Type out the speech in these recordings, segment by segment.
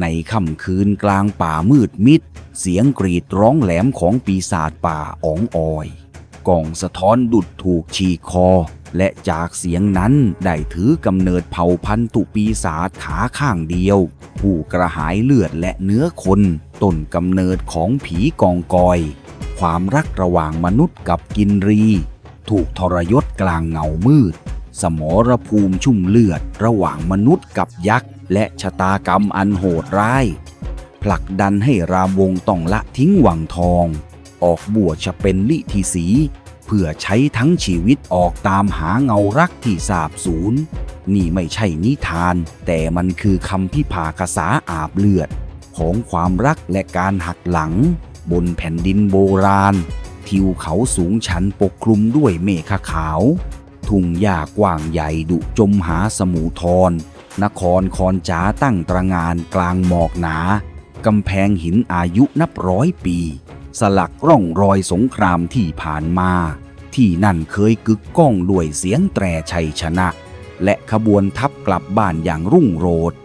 ในค่ำคืนกลางป่ามืดมิด เสียงกรีดร้องแหลมของปีศาจป่าอ๋องออยกองสะท้อนดุดถูกฉีคอ และจากเสียงนั้นได้ถือกำเนิดเผ่าพันธุปีศาจขาข้างเดียว ผู้กระหายเลือดและเนื้อคนต้นกำเนิดของผีกองกอย ความรักระหว่างมนุษย์กับกินรี ถูกทรยศกลางเงามืด สมรภูมิชุ่มเลือดระหว่างมนุษย์กับยักษ์และชะตากรรมอันโหดร้าย ผลักดันให้รามวงต้องละทิ้งวังทอง ออกบวชจะเป็นลิทีสีเพื่อใช้ทั้งชีวิตออกตามหาเงารักที่สาบสูญนี่ไม่ใช่นิทาน แต่มันคือคำพิพากษาอาบเลือด ของความรักและการหักหลัง บนแผ่นดินโบราณ ทิวเขาสูงชันปกคลุมด้วยเมฆขาว ทุ่งหญ้ากว้างใหญ่ดุจมหาสมูทร นครคอนจ๋าตั้งตระงานกลางหมอกหนากำแพงหินอายุนับร้อยปี สลักร่องรอยสงครามที่ผ่านมา ที่นั่นเคยกึกก้องด้วยเสียงแตรชัยชนะ และขบวนทัพกลับบ้านอย่างรุ่งโรจน์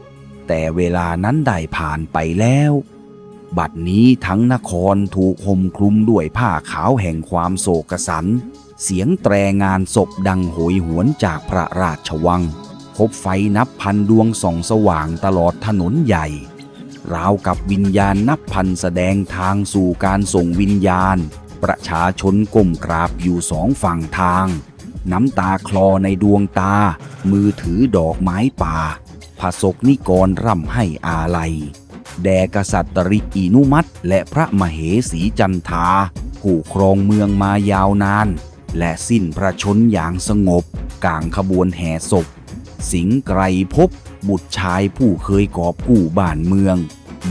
แต่เวลานั้นได้ผ่านไปแล้ว บัดนี้ทั้งนครถูกห่มคลุมด้วยผ้าขาวแห่งความโศกสัน เสียงแตรงานศพดังโหยหวนจากพระราชวัง พบไฟนับพันดวงส่องสว่างตลอดถนนใหญ่ ราวกับวิญญาณนับพันแสดงทางสู่การส่งวิญญาณ ประชาชนก้มกราบอยู่สองฝั่งทาง น้ำตาคลอในดวงตา มือถือดอกไม้ป่าผสกนิกรร่ำให้อาลัย แด่กษัตริย์อินุมัติและพระมเหสีจันทา ผู้ครองเมืองมายาวนาน และสิ้นพระชนอย่างสงบกลางขบวนแห่ศพ สิงไกรภพบุตรชายผู้เคยกอบกู้บ้านเมือง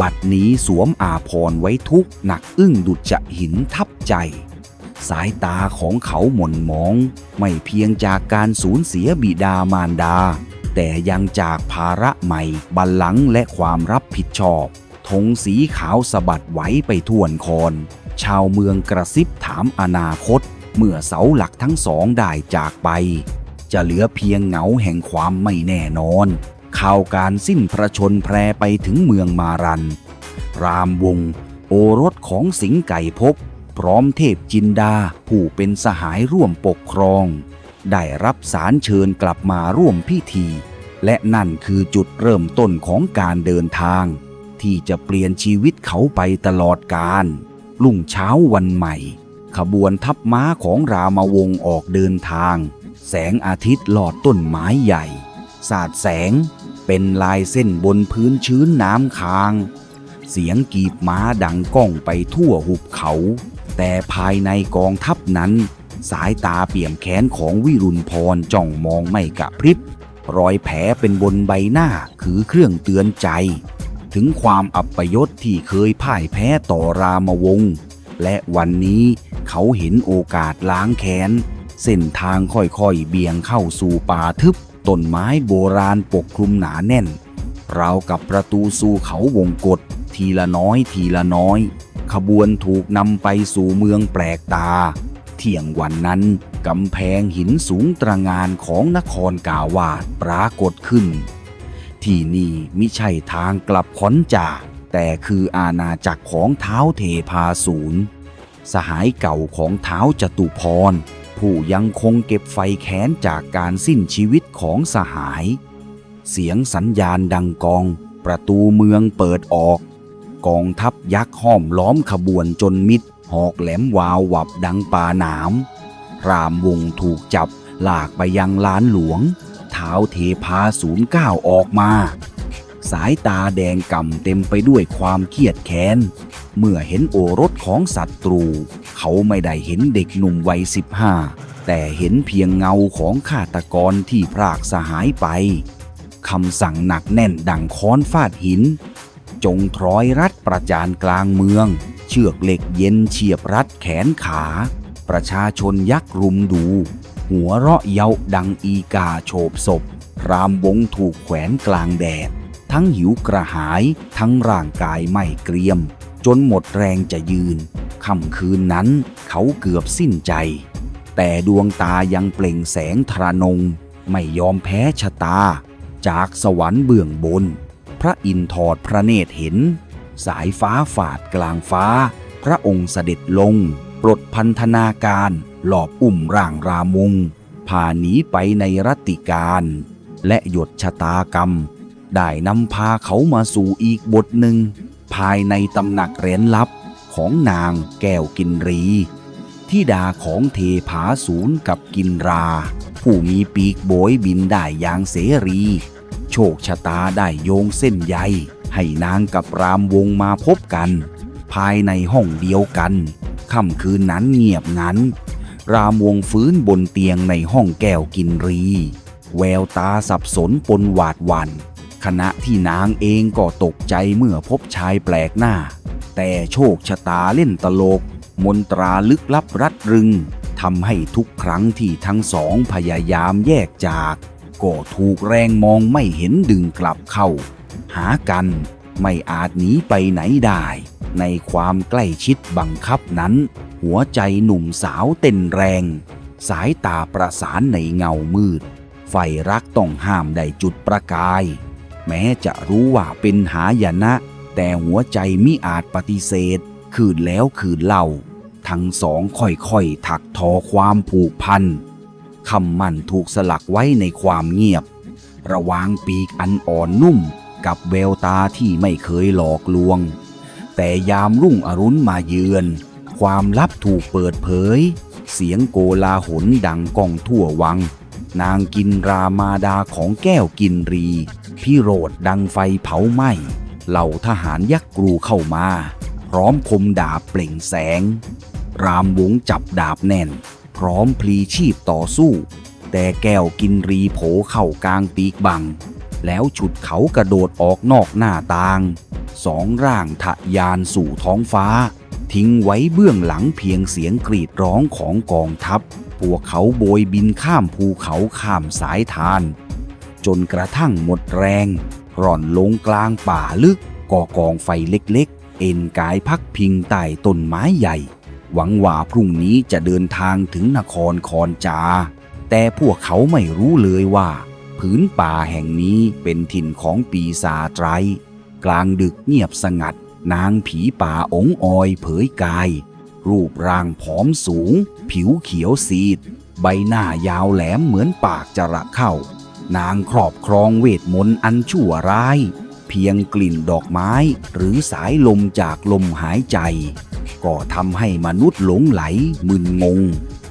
บัดนี้สวมอาพรณ์ไว้ทุกหนักอึ้งดุจจะหินทับใจ สายตาของเขาหม่นมอง ไม่เพียงจากการสูญเสียบิดามารดา แต่ยังจากภาระใหม่บัลลังและความรับผิดชอบธงสีขาวสะบัดไหวไปท่วนคอนชาวเมืองกระซิบถามอนาคต เมื่อเสาหลักทั้งสองได้จากไป จะเหลือเพียงเหงาแห่งความไม่แน่นอน ข่าวการสิ้นพระชนแพรไปถึงเมืองมารัน รามวง โอรสของสิงไก่ภพพร้อมเทพจินดาผู้เป็นสหายร่วมปกครอง ได้รับสารเชิญกลับมาร่วมพิธี และนั่นคือจุดเริ่มต้นของการเดินทาง ที่จะเปลี่ยนชีวิตเขาไปตลอดกาลรุ่งเช้าวันใหม่ ขบวนทัพม้าของรามวงออกเดินทาง แสงอาทิตย์ลอดต้นไม้ใหญ่ สาดแสงเป็นลายเส้นบนพื้นชื้นน้ำค้าง เสียงกีบม้าดังก้องไปทั่วหุบเขา แต่ภายในกองทัพนั้น สายตาเปี่ยมแขนของวิรุณพรจ้องมองไม่กระพริบ รอยแผลเป็นบนใบหน้าคือเครื่องเตือนใจ ถึงความอับยศที่เคยพ่ายแพ้ต่อรามวงศ์และวันนี้เขาเห็นโอกาสล้างแค้น เส้นทางค่อยๆเบี่ยงเข้าสู่ป่าทึบต้นไม้โบราณปกคลุมหนาแน่น ราวกับประตูสู่เขาวงกฏทีละน้อยทีละน้อย ขบวนถูกนำไปสู่เมืองแปลกตา เที่ยงวันนั้นกำแพงหินสูงตระงานของนครกาวาดปรากฏขึ้น ที่นี่มิใช่ทางกลับขอนจาแต่คืออาณาจักรของเท้าเทพาศูนสหายเก่าของเท้าจตุพร ผู้ยังคงเก็บไฟแค้นจากการสิ้นชีวิตของสหาย เสียงสัญญาณดังกอง ประตูเมืองเปิดออก กองทัพยักษ์ห้อมล้อมขบวนจนมิดหอกแหลมวาววับดังป่าหนามรามวงถูกจับลากไปยังลานหลวง เท้าเทพาศูนย์เก้าออกมา สายตาแดงก่ำเต็มไปด้วยความเครียดแค้น เมื่อเห็นโอรสของศัตรู เขาไม่ได้เห็นเด็กหนุ่มวัยสิบห้าแต่เห็นเพียงเงาของฆาตกรที่พรากสหายไปคำสั่งหนักแน่นดังค้อนฟาดหิน จงทร้อยรัดประจานกลางเมือง เชือกเหล็กเย็นเฉียบรัดแขนขา ประชาชนยักรุมดู หัวเราะเยาดังอีกาโฉบศพ รามวงถูกแขวนกลางแดด ทั้งหิวกระหายทั้งร่างกายไม่เกรียม จนหมดแรงจะยืน ค่ำคืนนั้น เขาเกือบสิ้นใจ แต่ดวงตายังเปล่งแสงทรนง ไม่ยอมแพ้ชะตา จากสวรรค์เบื้องบน พระอินทร์ทอดพระเนตรเห็น สายฟ้าฝาดกลางฟ้า พระองค์เสด็จลง ปลดพันธนาการหลอบอุ่มร่างรามุงพาหนีไปในรัตติการ และหยดชะตากรรม ได้นำพาเขามาสู่อีกบทหนึ่ง ภายในตำหนักเร้นลับ ของนางแก้วกินรีที่ดาของเทผาศูนย์กับกินรา ผู้มีปีกโบยบินได้อย่างเสรี โชคชะตาได้โยงเส้นใยให้นางกับรามวงมาพบกัน ภายในห้องเดียวกันค่ำคืนนั้นเงียบงันรามวงฟื้นบนเตียงในห้องแก้วกินรี แววตาสับสนปนหวาดวันขณะที่นางเองก็ตกใจเมื่อพบชายแปลกหน้า แต่โชคชะตาเล่นตลก มนตราลึกลับรัดรึงทำให้ทุกครั้งที่ทั้งสองพยายามแยกจาก ก็ถูกแรงมองไม่เห็นดึงกลับเข้า หากันไม่อาจหนีไปไหนได้ ในความใกล้ชิดบังคับนั้น หัวใจหนุ่มสาวเต้นแรง สายตาประสานในเงามืด ไฟรักต้องห้ามได้จุดประกาย แม้จะรู้ว่าเป็นหายนะ แต่หัวใจมิอาจปฏิเสธ คืนแล้วคืนเล่า ทั้งสองค่อยๆถักทอความผูกพันคำมั่นถูกสลักไว้ในความเงียบ ระวางปีกอันอ่อนนุ่มกับแววตาที่ไม่เคยหลอกลวง แต่ยามรุ่งอรุณมาเยือน ความลับถูกเปิดเผย เสียงโกลาหลดังก้องทั่ววัง นางกินรามาดาของแก้วกินรีพี่โรดดังไฟเผาไหม้ เหล่าทหารยักษ์กรูเข้ามา พร้อมคมดาบเปล่งแสง รามวงจับดาบแน่น พร้อมพลีชีพต่อสู้ แต่แก้วกินรีโผเข้ากลางปีกบัง แล้วฉุดเขากระโดดออกนอกหน้าต่าง สองร่างทะยานสู่ท้องฟ้า ทิ้งไว้เบื้องหลังเพียงเสียงกรีดร้องของกองทัพพวกเขาโบยบินข้ามภูเขาข้ามสายทาน จนกระทั่งหมดแรง ร่อนลงกลางป่าลึกก่อกองไฟเล็กๆ เอ็นกายพักพิงใต้ต้นไม้ใหญ่ หวังว่าพรุ่งนี้จะเดินทางถึงนครคอนจา แต่พวกเขาไม่รู้เลยว่า ผืนป่าแห่งนี้เป็นถิ่นของปีศาจไรกลางดึกเงียบสงัด นางผีป่าองออยเผยกาย รูปร่างผอมสูง ผิวเขียวซีด ใบหน้ายาวแหลมเหมือนปากจระเข้า นางครอบครองเวทมนต์อันชั่วร้าย เพียงกลิ่นดอกไม้หรือสายลมจากลมหายใจ ก็ทำให้มนุษย์หลงไหลมึนงง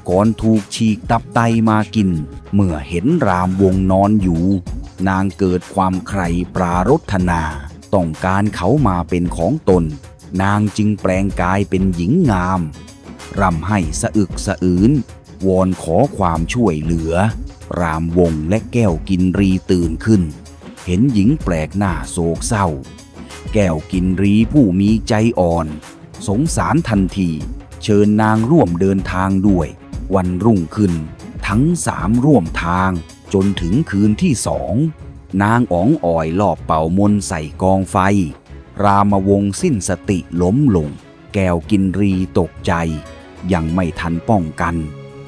ก่อนถูกฉีกตับไตมากิน เมื่อเห็นรามวงนอนอยู่ นางเกิดความใคร่ปรารถนา ต้องการเขามาเป็นของตน นางจึงแปลงกายเป็นหญิงงาม ร่ำให้สะอึกสะอื้นวอนขอความช่วยเหลือ รามวงและแก้วกินรีตื่นขึ้น เห็นหญิงแปลกหน้าโศกเศร้า แก้วกินรีผู้มีใจอ่อน สงสารทันที เชิญนางร่วมเดินทางด้วย วันรุ่งขึ้น ทั้งสามร่วมทางจนถึงคืนที่สองนางอ๋องอ่อยลอบเป่ามนใส่กองไฟ รามวงสิ้นสติล้มลง แก้วกินรีตกใจ ยังไม่ทันป้องกัน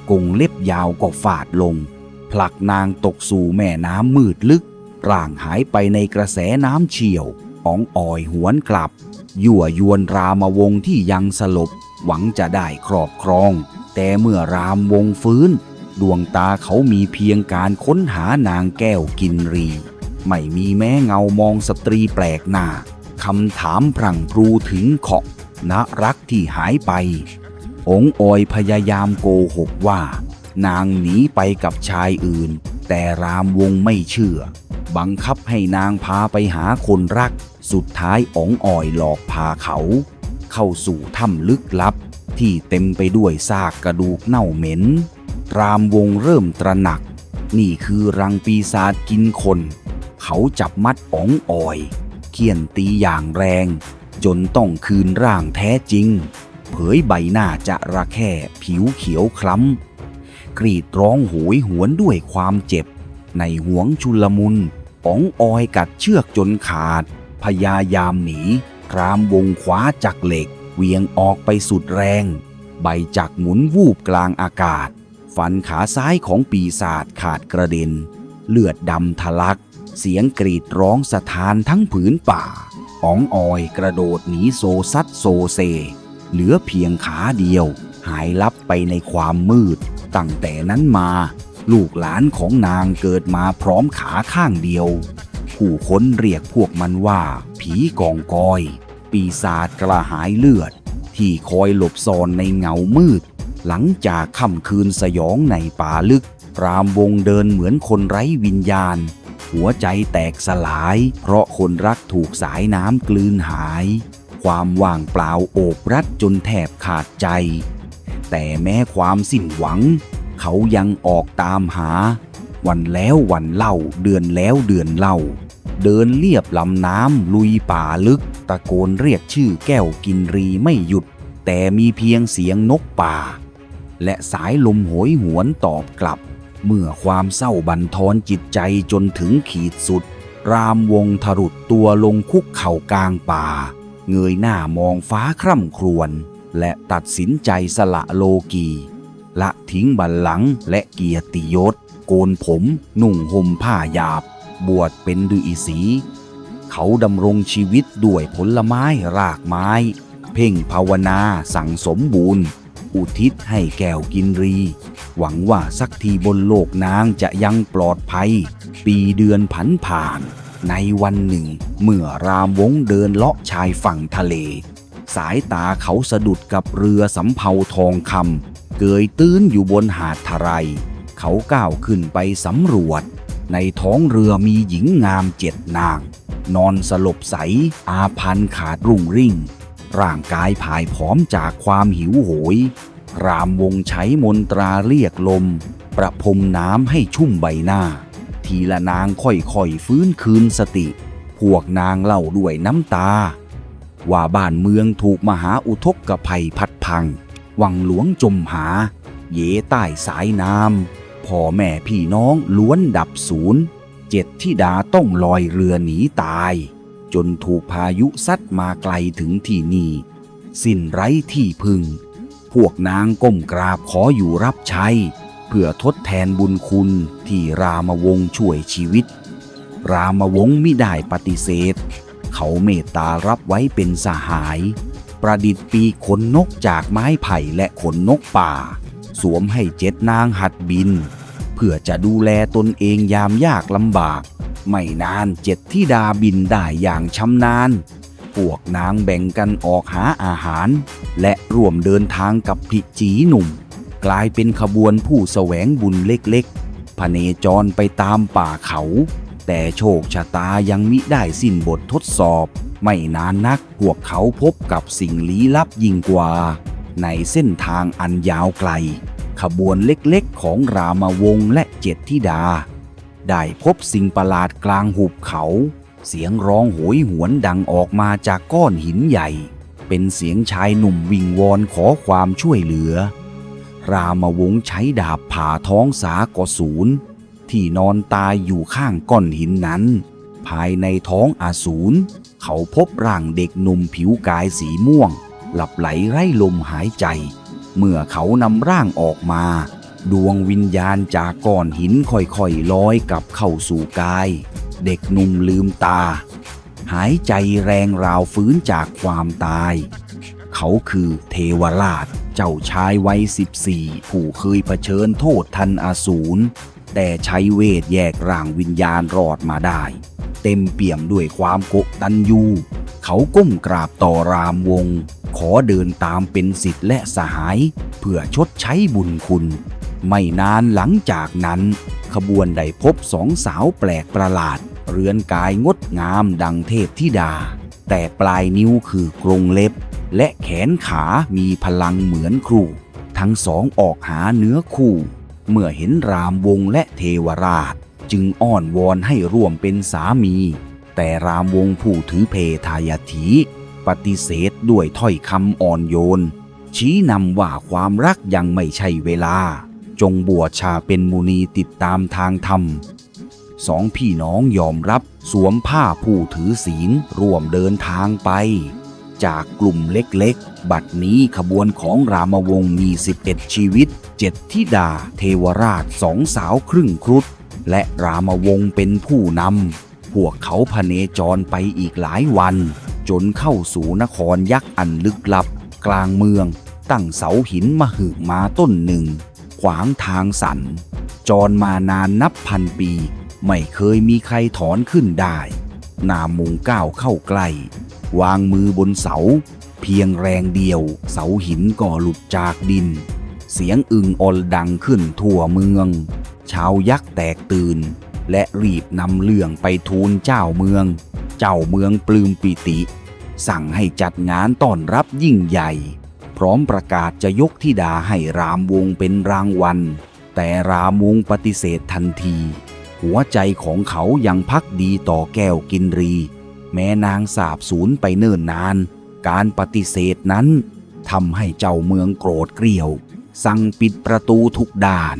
กงเล็บยาวก็ฟาดลง ผลักนางตกสู่แม่น้ำมืดลึก ร่างหายไปในกระแสน้ำเชี่ยวอ๋องอ่อยหวนกลับ ยั่วยวนรามวงที่ยังสลบ หวังจะได้ครอบครอง แต่เมื่อรามวงฟื้น ดวงตาเขามีเพียงการค้นหานางแก้วกินรี ไม่มีแม้เงามองสตรีแปลกหน้าคำถามพรั่งพรูถึงขอบณรักที่หายไป องค์ออยพยายามโกหกว่า นางหนีไปกับชายอื่น แต่รามวงไม่เชื่อ บังคับให้นางพาไปหาคนรัก สุดท้ายองค์ออยหลอกพาเขา เข้าสู่ถ้ำลึกลับ ที่เต็มไปด้วยซากกระดูกเน่าเหม็น รามวงเริ่มตระหนัก นี่คือรังปีศาจกินคน เขาจับมัดอ๋องอ่อย เคี่ยนตีอย่างแรง จนต้องคืนร่างแท้จริง เผยใบหน้าจะระแค่ผิวเขียวคล้ำ กรีดร้องโหยหวนด้วยความเจ็บ ในหวงชุลมุนอ๋องออยกัดเชือกจนขาด พยายามหนีครามวงคว้าจักเหล็ก เวียงออกไปสุดแรง ใบจักหมุนวูบกลางอากาศ ฟันขาซ้ายของปีศาจขาดกระเด็น เลือดดำทะลัก เสียงกรีดร้องสะท้านทั้งผืนป่าอ๋องออยกระโดดหนีโซซัดโซเซ เหลือเพียงขาเดียว หายลับไปในความมืด ตั้งแต่นั้นมา ลูกหลานของนางเกิดมาพร้อมขาข้างเดียว ผู้คนเรียกพวกมันว่า ผีกองกอย ปีศาจกระหายเลือด ที่คอยหลบซ่อนในเงามืด หลังจากค่ำคืนสยองในป่าลึก รามวงเดินเหมือนคนไร้วิญญาณ หัวใจแตกสลาย เพราะคนรักถูกสายน้ำกลืนหายความว่างเปล่าโอบรัดจนแทบขาดใจ แต่แม้ความสิ้นหวัง เขายังออกตามหา วันแล้ววันเล่าเดือนแล้วเดือนเล่า เดินเลียบลำน้ำลุยป่าลึก ตะโกนเรียกชื่อแก้วกินรีไม่หยุด แต่มีเพียงเสียงนกป่า และสายลมโหยหวนตอบกลับ เมื่อความเศร้าบันทอนจิตใจจนถึงขีดสุด รามวงทรุดตัวลงคุกเข่ากลางป่า เงยหน้ามองฟ้าคร่ำครวญ และตัดสินใจสละโลกี ละทิ้งบัลลังก์และเกียรติยศ โกนผมนุ่งห่มผ้าหยาบ บวชเป็นฤาษี เขาดำรงชีวิตด้วยผลไม้รากไม้ เพ่งภาวนาสั่งสมบูรณ์ อุทิศให้แก้วกินรี หวังว่าสักทีบนโลกนางจะยังปลอดภัย ปีเดือนผันผ่าน ในวันหนึ่ง เมื่อรามวงเดินเลาะชายฝั่งทะเล สายตาเขาสะดุดกับเรือสำเภาทองคำเกยตื้นอยู่บนหาดทรายเขาก้าวขึ้นไปสำรวจ ในท้องเรือมีหญิงงามเจ็ดนาง นอนสลบใส อาพันขาดรุ่งริ่ง ร่างกายผายผอมจากความหิวโหย รามวงใช้มนตราเรียกลม ประพรมน้ำให้ชุ่มใบหน้า ทีละนางค่อยๆฟื้นคืนสติ พวกนางเล่าด้วยน้ำตา ว่าบ้านเมืองถูกมหาอุทกภัยพัดพัง วังหลวงจมหา เยใต้สายน้ำพ่อแม่พี่น้องล้วนดับศูนย์เจ็ดที่ดาต้องลอยเรือหนีตาย จนถูกพายุซัดมาไกลถึงที่นี่ สิ้นไร้ที่พึง พวกนางก้มกราบขออยู่รับใช้ เพื่อทดแทนบุญคุณที่รามวงช่วยชีวิต รามวงศ์มิได้ปฏิเสธ เขาเมตตารับไว้เป็นสหาย ประดิษฐ์ปีขนนกจากไม้ไผ่และขนนกป่า สวมให้เจ็ดนางหัดบิน เพื่อจะดูแลตนเองยามยากลำบาก ไม่นานเจ็ดที่ดาบินได้อย่างชำนาญพวกนางแบ่งกันออกหาอาหาร และร่วมเดินทางกับผิจีหนุ่ม กลายเป็นขบวนผู้แสวงบุญเล็กๆพเนจรไปตามป่าเขา แต่โชคชะตายังมิได้สิ้นบททดสอบ ไม่นานนักพวกเขาพบกับสิ่งลี้ลับยิ่งกว่า ในเส้นทางอันยาวไกล ขบวนเล็กๆของรามวงศ์และเจ็ดธิดา ได้พบสิ่งประหลาดกลางหุบเขา เสียงร้องโหยหวนดังออกมาจากก้อนหินใหญ่ เป็นเสียงชายหนุ่มวิงวอนขอความช่วยเหลือ รามวงศ์ใช้ดาบผ่าท้องสากสูร ที่นอนตายอยู่ข้างก้อนหินนั้น ภายในท้องอาสูรเขาพบร่างเด็กหนุ่มผิวกายสีม่วง หลับไหลไร้ลมหายใจ เมื่อเขานำร่างออกมา ดวงวิญญาณจากก้อนหินค่อยๆลอยกลับเข้าสู่กาย เด็กหนุ่มลืมตา หายใจแรงราวฟื้นจากความตาย เขาคือเทวราช เจ้าชายวัย 14 ผู้เคยเผชิญโทษทันอาสูร แต่ใช้เวทแยกร่างวิญญาณรอดมาได้ เต็มเปี่ยมด้วยความกตัญญูเขาก้มกราบต่อรามวง ขอเดินตามเป็นสิทธิ์และสหาย เพื่อชดใช้บุญคุณ ไม่นานหลังจากนั้น ขบวนได้พบสองสาวแปลกประหลาด เรือนกายงดงามดังเทพธิดา แต่ปลายนิ้วคือกรงเล็บ และแขนขามีพลังเหมือนครู ทั้งสองออกหาเนื้อคู่ เมื่อเห็นรามวงและเทวราช จึงอ้อนวอนให้ร่วมเป็นสามี แต่รามวงผู้ถือเพทายาถีปฏิเสธด้วยถ้อยคำอ่อนโยน ชี้นำว่าความรักยังไม่ใช่เวลา จงบวชชาเป็นมุนีติดตามทางธรรมสองพี่น้องยอมรับสวมผ้าผู้ถือศีลร่วมเดินทางไป จากกลุ่มเล็กๆ บัดนี้ขบวนของรามวงศ์มี 11 ชีวิตเจ็ดทิดา เทวราชสองสาวครึ่งครุฑและรามวงศ์เป็นผู้นำ พวกเขาพเนจรไปอีกหลายวัน จนเข้าสู่นครยักษ์อันลึกลับ กลางเมือง ตั้งเสาหินมหึมาต้นหนึ่ง ขวางทางสันจรมานานนับพันปี ไม่เคยมีใครถอนขึ้นได้ นามุงก้าวเข้าใกล้ วางมือบนเสา เพียงแรงเดียว เสาหินก็หลุดจากดิน เสียงอึงอลดังขึ้นทั่วเมือง ชาวยักษ์แตกตื่น และรีบนำเรื่องไปทูลเจ้าเมือง เจ้าเมืองปลื้มปิติ สั่งให้จัดงานต้อนรับยิ่งใหญ่ พร้อมประกาศจะยกธิดาให้รามวงเป็นรางวัล แต่รามวงปฏิเสธทันที หัวใจของเขายังพักดีต่อแก้วกินรี แม้นางสาบสูญไปเนิ่นนาน การปฏิเสธนั้นทำให้เจ้าเมืองโกรธเกรียว สั่งปิดประตูทุกด่าน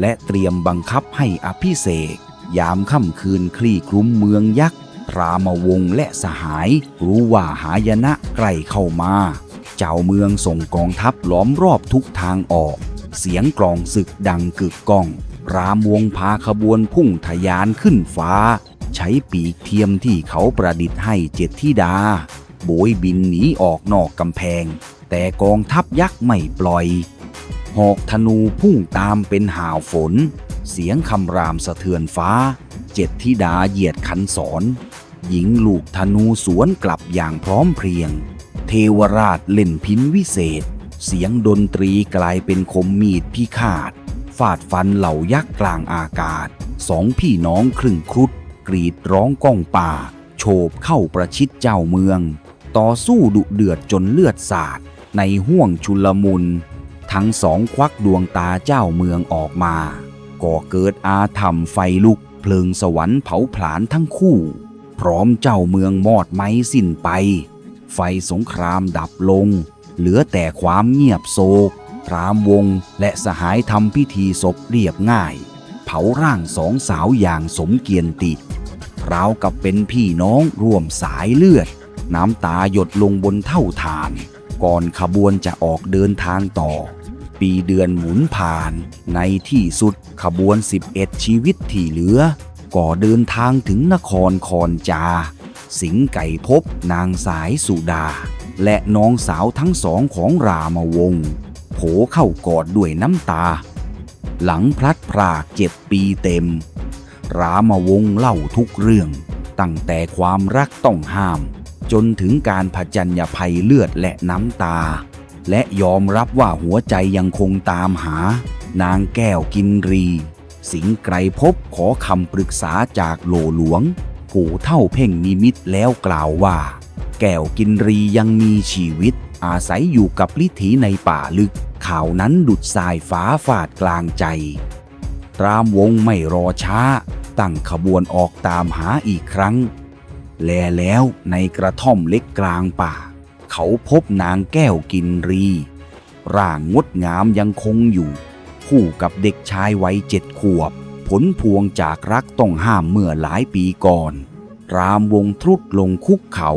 และเตรียมบังคับให้อภิเษกยามค่ำคืนคลี่คลุ้มเมืองยักษ์พรามวงและสหาย รู้ว่าหายนะใกล้เข้ามา เจ้าเมืองส่งกองทัพล้อมรอบทุกทางออก เสียงกลองศึกดังกึกก้อง รามวงพาขบวนพุ่งทะยานขึ้นฟ้า ใช้ปีกเทียมที่เขาประดิษฐ์ให้เจ็ดธิดา โบยบินหนีออกนอกกำแพง แต่กองทัพยักษ์ไม่ปล่อย หอกธนูพุ่งตามเป็นหาวฝน เสียงคำรามสะเทือนฟ้า เจ็ดธิดาเหยียดขันสอนหญิงลูกธนูสวนกลับอย่างพร้อมเพรียง เทวราชเล่นพินวิเศษ เสียงดนตรีกลายเป็นคมมีดพิฆาต ฟาดฟันเหล่ายักษ์กลางอากาศ สองพี่น้องครึ่งครุฑ กรีดร้องก้องป่า โฉบเข้าประชิดเจ้าเมือง ต่อสู้ดุเดือดจนเลือดสาด ในห้วงชุลมุน ทั้งสองควักดวงตาเจ้าเมืองออกมาก่อเกิดอาธรรมไฟลุก เพลิงสวรรค์เผาผลาญทั้งคู่ พร้อมเจ้าเมืองมอดไม้สิ้นไป ไฟสงครามดับลง เหลือแต่ความเงียบโศกพรามวงและสหายทำพิธีศพเรียบง่าย เผาร่างสองสาวอย่างสมเกียรติ ราวกับเป็นพี่น้องร่วมสายเลือด น้ำตาหยดลงบนเท่าฐาน ก่อนขบวนจะออกเดินทางต่อ ปีเดือนหมุนผ่าน ในที่สุดขบวน 11 ชีวิตที่เหลือก็เดินทางถึงนครคอนจา สิงไก่พบนางสายสุดา และน้องสาวทั้งสองของรามวงศ์โผเข้ากอดด้วยน้ำตา หลังพลัดพรากเจ็ดปีเต็ม รามวงเล่าทุกเรื่อง ตั้งแต่ความรักต้องห้าม จนถึงการผจญญภัยเลือดและน้ำตา และยอมรับว่าหัวใจยังคงตามหา นางแก้วกินรี สิงไกรภพขอคำปรึกษาจากโหลหลวงผู้เท่าเพ่งนิมิตแล้วกล่าวว่า แก้วกินรียังมีชีวิต อาศัยอยู่กับลิถีในป่าลึก ข่าวนั้นดุดสายฟ้าฝาดกลางใจรามวงไม่รอช้า ตั้งขบวนออกตามหาอีกครั้ง แลแล้วในกระท่อมเล็กกลางป่า เขาพบนางแก้วกินรี ร่างงดงามยังคงอยู่ คู่กับเด็กชายวัยเจ็ดขวบ ผลพวงจากรักต้องห้ามเมื่อหลายปีก่อน รามวงทรุดลงคุกเขา่า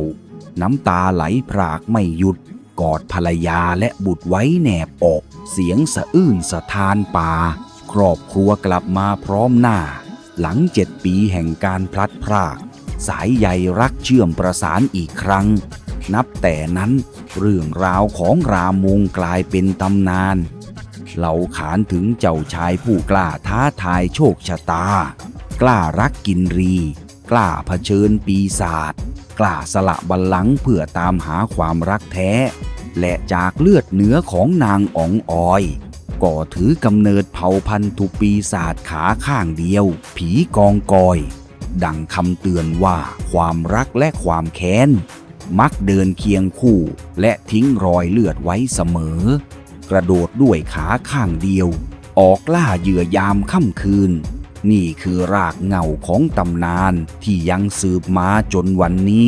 น้ำตาไหลพรากไม่หยุด กอดภรรยาและบุตรไว้แนบอก เสียงสะอื้นสะทานป่า ครอบครัวกลับมาพร้อมหน้า หลังเจ็ดปีแห่งการพลัดพราก สายใยรักเชื่อมประสานอีกครั้ง นับแต่นั้นเรื่องราวของรามวงกลายเป็นตำนาน เหล่าขานถึงเจ้าชายผู้กล้าท้าทายโชคชะตา กล้ารักกินรี กล้าเผชิญปีศาจกล้าสละบัลลังก์เพื่อตามหาความรักแท้ และจากเลือดเนื้อของนางอ๋องออย ก็ถือกำเนิดเผ่าพันธุ์ทุปีศาจขาข้างเดียว ผีกองกอย ดังคำเตือนว่าความรักและความแค้น มักเดินเคียงคู่และทิ้งรอยเลือดไว้เสมอ กระโดดด้วยขาข้างเดียว ออกล่าเหยื่อยามค่ำคืน นี่คือรากเหง้าของตำนานที่ยังสืบมาจนวันนี้